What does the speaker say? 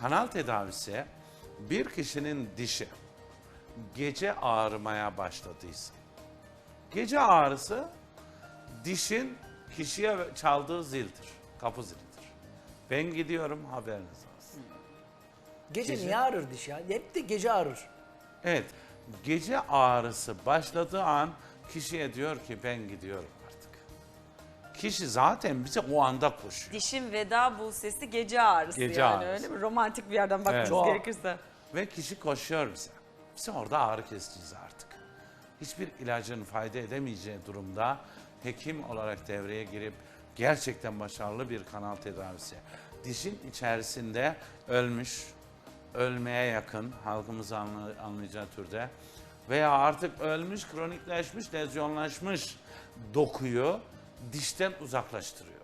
Kanal tedavisi bir kişinin dişi gece ağrımaya başladıysa, gece ağrısı dişin kişiye çaldığı zildir, kapı zilidir. Ben gidiyorum haberiniz olsun. Gece, Gece- niye ağrır diş ya? Hep de gece ağrır. Evet, gece ağrısı başladığı an kişiye diyor ki ben gidiyorum artık. Kişi zaten bize o anda koşuyor. Dişin veda bu sesi gece ağrısı Gece yani ağrısı. öyle mi? Romantik bir yerden bakmamız Evet. gerekirse. Ve kişi koşuyor bize. Biz orada ağrı kesiciyiz artık. Hiçbir ilacın fayda edemeyeceği durumda hekim olarak devreye girip gerçekten başarılı bir kanal tedavisi. Dişin içerisinde ölmüş, ölmeye yakın halkımız anla- anlayacağı türde veya artık ölmüş, kronikleşmiş, lezyonlaşmış dokuyu dişten uzaklaştırıyor.